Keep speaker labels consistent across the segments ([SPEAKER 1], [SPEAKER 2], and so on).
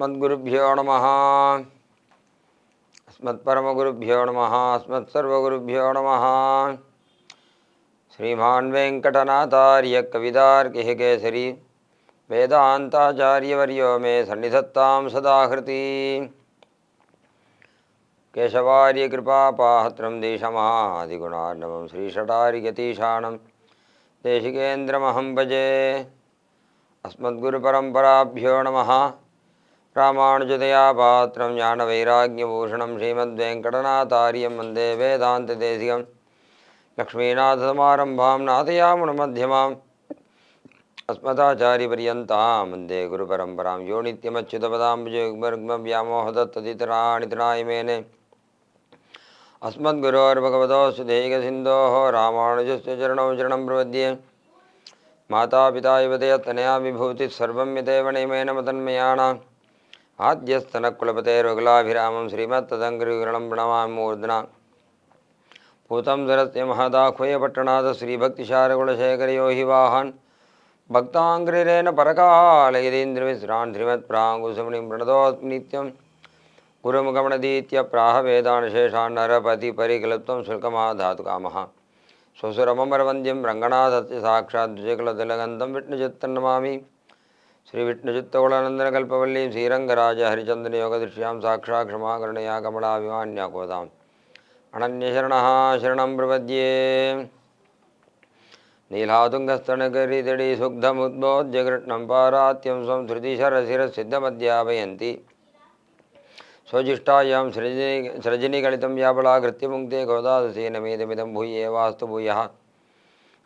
[SPEAKER 1] अस्मद्गुरुभ्यो नमः। अस्मत्परमगुरुभ्यो नमः अस्मत्सर्वगुरुभ्यो नमः। श्रीमान् वेङ्कटनाथार्य कवितार्किः केसरी वेदान्ताचार्यवर्यो मे सन्निधत्तां सदाहृति। केशवार्यकृपापाहत्रं देशमादिगुणार्णवं श्रीषटारिगतीशानं देशिकेन्द्रमहं भजे। अस्मद्गुरुपरम्पराभ्यो नमः। रामानुजतया पात्रं ज्ञानवैराग्यभूषणं श्रीमद्वेङ्कटनाथार्यं वन्दे वेदान्तदेशिकं लक्ष्मीनाथसमारम्भां नाथयामुणमध्यमाम् अस्मदाचार्यपर्यन्तां वन्दे गुरुपरम्परां यो नित्यमच्युतपदाम्बुजयुग्मरुग्मव्यामोहदत्तदितराणि तृणाय मेने अस्मद्गुरोर्भगवतोऽस्तु देहिकसिन्धोः रामानुजस्य चरणौ चरणं प्रपद्ये मातापिता इव तनया विभूतिः सर्वं यदेव नियमेन मतन्मयाणाम् आद्यस्तनकुलपतेर्वकुलाभिरामं श्रीमत्तदङ्गृगणं प्रणमामि मूर्धना भूतं सरस्य महदाह्वयपट्टणाथ श्रीभक्तिशारकुलशेखरयो हि वाहन् भक्ताङ्ग्रिरेण परकालयतीन्द्रविश्रान् श्रीमत्प्राङ्गुसमुनिं प्रणतोऽस्मि नित्यं गुरुमुखमणदीत्य प्राह वेदानुशेषान् नरपतिपरिकल्प्तं शुल्कमाधातु कामः स्वसुरममरवन्द्यं रङ्गनाथस्य साक्षात् द्विजकुलतिलगन्तं विष्णुचित्तन्नमामि श्रीविष्णुचित्तकुलानन्दनकल्पवल्लीं श्रीरङ्गराज हरिचन्दनयोगदृश्यां साक्षात् क्षमाकरणया कमलाभिमान्या कोदाम् अनन्यशरणः शरणं प्रपद्ये नीलातुङ्गस्तनकरितडी सुग्धमुद्बोध्य कृष्णं पारात्यं स्वं श्रुतिशरशिरसिद्धमध्यापयन्ति स्वजिष्टायां सृजनि सृजनिगणितं व्यापलाकृत्य मुङ्क्ते गोदादसेनमेदमिदं भूये वास्तु भूयः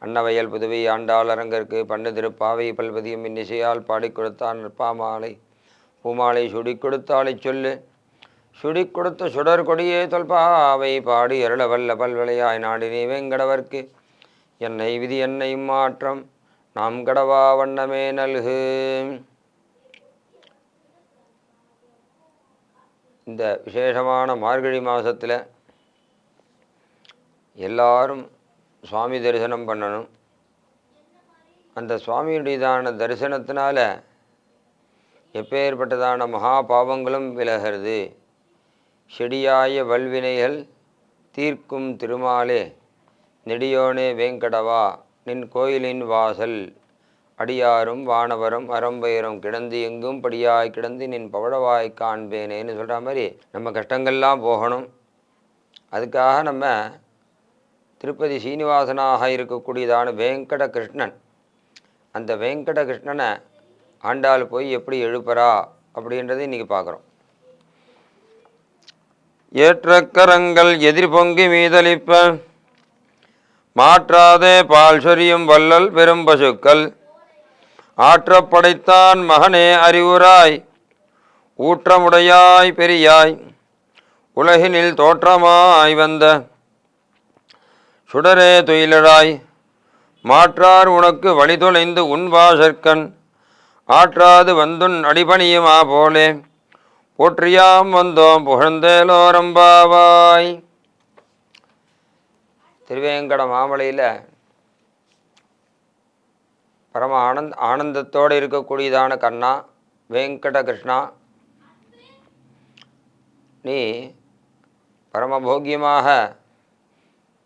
[SPEAKER 1] அன்னவயல் புதுவை ஆண்டாள் அரங்கற்கு பண்ணு திருப்பாவை பல்பதியும் இன்னிசையால் பாடிக் கொடுத்தான் நற்பாமாலை. பூமாலை சுடி கொடுத்தாலை சொல்லு. சுடி கொடுத்த சுடர் கொடியே தொல்பாவை பாடி எருளவல்ல பல்வலையாய் நாடினி வெங்கடவர்க்கு. என்னை விதி என்னை மாற்றம். நாம் கடவா வண்ணமே நல்கு. இந்த விசேஷமான மார்கழி மாதத்தில் எல்லாரும் சுவாமி தரிசனம் பண்ணணும். அந்த சுவாமியுடையதான தரிசனத்தினால எப்பேற்பட்டதான மகா பாவங்களும் விலகிறது. செடியாய வல்வினைகள் தீர்க்கும் திருமாலே நெடியோனே வேங்கடவா நின் கோயிலின் வாசல். அடியாரும் வானவரும் அறம்பயிரும் கிடந்து எங்கும் படியாய் கிடந்து நின் பவழவாய் காண்பேனேன்னு சொல்கிற மாதிரி நம்ம கஷ்டங்கள்லாம் போகணும். அதுக்காக நம்ம திருப்பதி சீனிவாசனாக இருக்கக்கூடியதான வெங்கட கிருஷ்ணன் அந்த வெங்கட கிருஷ்ணனை ஆண்டாள் போய் எப்படி எழுப்புறா அப்படின்றதை இன்றைக்கி பார்க்குறோம். ஏற்றக்கரங்கள் எதிர் பொங்கி மீதளிப்ப மாற்றாதே பால் சொரியும் வல்லல் பெரும் பசுக்கள். ஆற்றப்படைத்தான் மகனே அறிவுராய். ஊற்றமுடையாய் பெரியாய். உலகினில் தோற்றமாய் வந்த சுடரே துயிலழாய். மாற்றார் உனக்கு வழி உண்பாசற்கண் உன் ஆற்றாது வந்துன் அடிபணியுமா போலே. போற்றியாம் வந்தோம் புகழ்ந்தேலோரம்பாவாய் திருவேங்கட மாமலையில் பரம ஆனந்த் ஆனந்தத்தோடு இருக்கக்கூடியதான கண்ணா வெங்கட கிருஷ்ணா நீ பரமபோக்கியமாக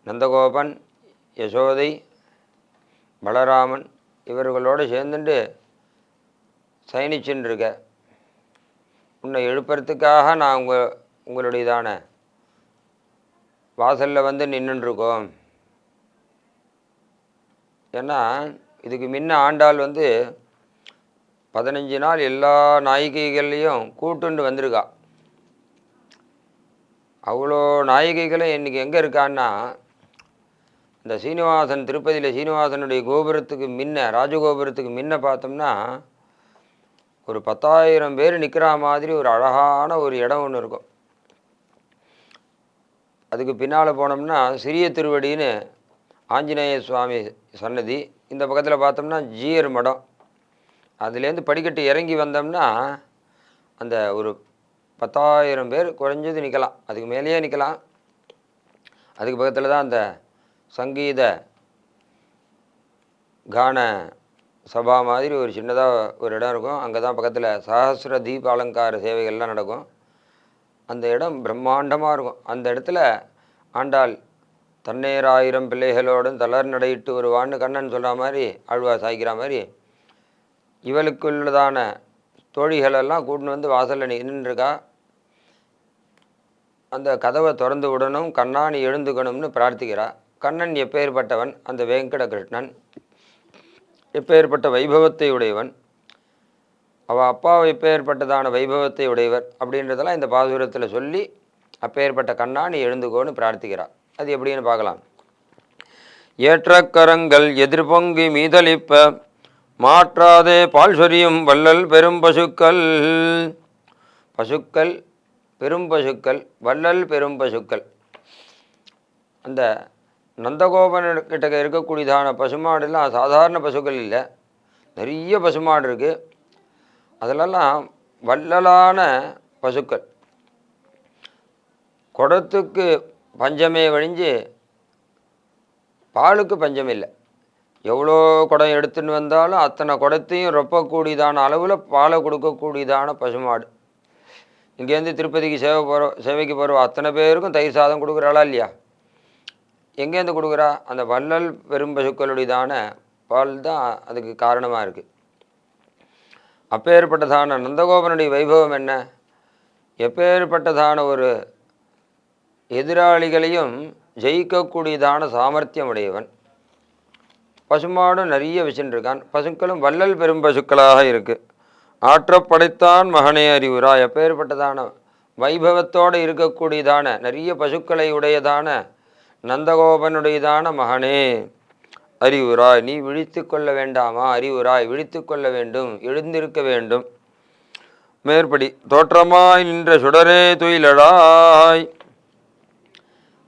[SPEAKER 1] நந்தகோபன் யசோதை பலராமன் இவர்களோடு சேர்ந்துட்டு சயனிச்சுன்னு இருக்க உன்னை எழுப்புறதுக்காக நான் உங்கள் உங்களுடையதான வாசலில் வந்து நின்றுருக்கோம் ஏன்னா இதுக்கு முன்ன ஆண்டாள் வந்து பதினஞ்சு நாள் எல்லா நாயகிகள்லேயும் கூட்டுண்டு வந்திருக்கா. அவ்வளோ நாயகிகளும் இன்றைக்கி எங்கே இருக்கான்னா இந்த சீனிவாசன் திருப்பதியில் சீனிவாசனுடைய கோபுரத்துக்கு முன்ன ராஜகோபுரத்துக்கு முன்ன பார்த்தோம்னா ஒரு பத்தாயிரம் பேர் நிற்கிற மாதிரி ஒரு அழகான ஒரு இடம் ஒன்று இருக்கும். அதுக்கு பின்னால் போனோம்னா சிறிய திருவடின்னு ஆஞ்சநேய சுவாமி சன்னதி இந்த பக்கத்தில் பார்த்தோம்னா ஜீயர் மடம். அதுலேருந்து படிக்கட்டு இறங்கி வந்தோம்னா அந்த ஒரு பத்தாயிரம் பேர் குறைஞ்சது நிற்கலாம் அதுக்கு மேலேயே நிற்கலாம் அதுக்கு பக்கத்தில் தான் அந்த சங்கீத கான சபா மாதிரி ஒரு சின்னதாக ஒரு இடம் இருக்கும். அங்கே தான் பக்கத்தில் சஹஸ்ர தீப அலங்கார சேவைகள்லாம் நடக்கும். அந்த இடம் பிரம்மாண்டமாக இருக்கும். அந்த இடத்துல ஆண்டாள் தன்னேராயிரம் பிள்ளைகளோடும் தளர் நடையிட்டு வருவான்னு கண்ணன் சொல்கிற மாதிரி ஆழ்வார் சாய்க்கிற மாதிரி இவளுக்குள்ளதான தோழிகளெல்லாம் கூட்டின்னு வந்து வாசலில் நின்றுருக்கா அந்த கதவை திறந்து விடணும் கண்ணாணி எழுந்துக்கணும்னு பிரார்த்திக்கிறா. கண்ணன் எப்பேற்பட்டவன்? அந்த வெங்கட கிருஷ்ணன் எப்பேற்பட்ட வைபவத்தை உடையவன்? அவள் அப்பா எப்பேற்பட்டதான வைபவத்தை உடையவர்? அப்படின்றதெல்லாம் இந்த பாசுரத்தில் சொல்லி அப்பேற்பட்ட கண்ணா நீ எழுந்துக்கோன்னு அது எப்படின்னு பார்க்கலாம். ஏற்றக்கரங்கள் எதிர்பொங்கி மீதளிப்ப மாற்றாதே பால் சொரியும் வள்ளல் பெரும் பசுக்கள். பசுக்கள் பெரும் பசுக்கள் வள்ளல் பெரும் பசுக்கள். அந்த நந்தகோபன்கிட்ட இருக்கக்கூடியதான பசுமாடுலாம் சாதாரண பசுக்கள் இல்லை. நிறைய பசுமாடு இருக்குது அதிலெல்லாம் வள்ளலான பசுக்கள். குடத்துக்கு பஞ்சமே வழிஞ்சு பாலுக்கு பஞ்சம் இல்லை. எவ்வளோ குடம் எடுத்துன்னு வந்தாலும் அத்தனை குடத்தையும் ரொப்பக்கூடியதான அளவில் பாலை கொடுக்கக்கூடியதான பசுமாடு. இங்கேருந்து திருப்பதிக்கு சேவை போகிற சேவைக்கு போகிற அத்தனை பேருக்கும் தயிர் சாதம் கொடுக்குறாளா இல்லையா? எங்கேருந்து கொடுக்குறா? அந்த வள்ளல் பெரும் பசுக்களுடையதான பால் தான் அதுக்கு காரணமாக இருக்குது அப்பேற்பட்டதான நந்தகோபனுடைய வைபவம் என்ன? எப்பேற்பட்டதான ஒரு எதிராளிகளையும் ஜெயிக்கக்கூடியதான சாமர்த்தியம் உடையவன் பசுமாடும் நிறைய வச்சுட்டுருக்கான் பசுக்களும் வள்ளல் பெரும் பசுக்களாக இருக்குது ஆற்றப்படைத்தான் மகனே அறிவுரா எப்பேற்பட்டதான வைபவத்தோடு இருக்கக்கூடியதான நிறைய பசுக்களை உடையதான நந்தகோபனுடையதான மகனே. அறிவுராய் நீ விழித்து கொள்ள வேண்டாமா? அறிவுராய் விழித்து கொள்ள வேண்டும் எழுந்திருக்க வேண்டும். மேற்படி தோற்றமாய் நின்ற சுடரே துயிலடாய்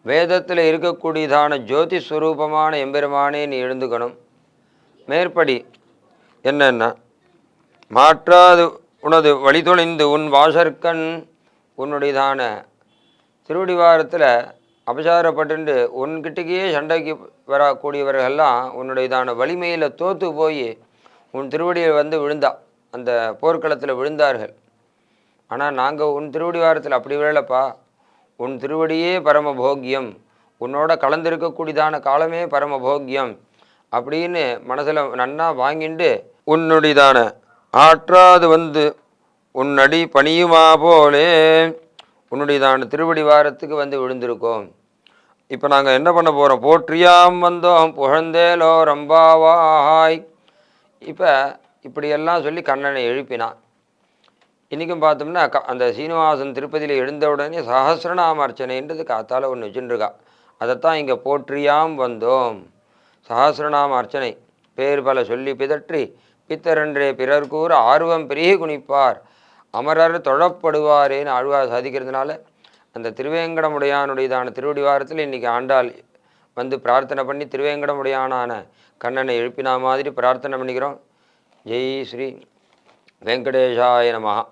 [SPEAKER 1] வேதத்தில் இருக்கக்கூடியதான ஜோதி ஸ்வரூபமான எம்பெருமானே நீ எழுந்துக்கணும். மேற்படி என்னென்ன? மாற்றாது உனது வழிதொழிந்து உன் வாசற்கண் உன்னுடையதான திருவடிவாரத்தில் அபசாரப்பட்டு உன்கிட்டக்கே சண்டைக்கு வரக்கூடியவர்கள்லாம் உன்னுடையதான வலிமையில் தோற்று போய் உன் திருவடியில் வந்து விழுந்தா அந்த போர்க்களத்தில் விழுந்தார்கள். ஆனால் நாங்கள் உன் திருவடி வாரத்தில் அப்படி விழலப்பா. உன் திருவடியே பரம போக்கியம் உன்னோட கலந்திருக்கக்கூடியதான காலமே பரம போக்கியம் அப்படின்னு மனசில் நன்னா வாங்கிண்டு உன்னுடையதான ஆற்றாது வந்து உன்னடி பணியுமா போலே. உன்னுடையதான திருவடி வாரத்துக்கு வந்து விழுந்திருக்கோம். இப்போ நாங்கள் என்ன பண்ண போகிறோம் போற்றியாம் வந்தோம் புகழ்ந்தேலோ ரம்பாவாய் இப்போ இப்படியெல்லாம் சொல்லி கண்ணனை எழுப்பினான். இன்றைக்கும் பார்த்தோம்னா க அந்த சீனிவாசன் திருப்பதியில் எழுந்த உடனே சஹசிரநாம அர்ச்சனைன்றது காத்தால் ஒன்று வச்சுட்டுருக்கா அதைத்தான் இங்கே போற்றியாம் வந்தோம். சஹசிரநாம அர்ச்சனை பேர் பல சொல்லி பிதற்றி பித்தரன்றே பிறர் கூற ஆர்வம் பெரிய குனிப்பார். அமரர் தொழப்படுவாரேன்னு ஆழ்வார் சாதிக்கிறதுனால அந்த திருவேங்கடமுடையானுடையதான திருவடிவாரத்தில் இன்றைக்கி ஆண்டாள் வந்து பிரார்த்தனை பண்ணி திருவேங்கடமுடையானான கண்ணனை எழுப்பினா மாதிரி பிரார்த்தனை பண்ணிக்கிறோம். ஜெய் ஸ்ரீ வெங்கடேஷாய நமகா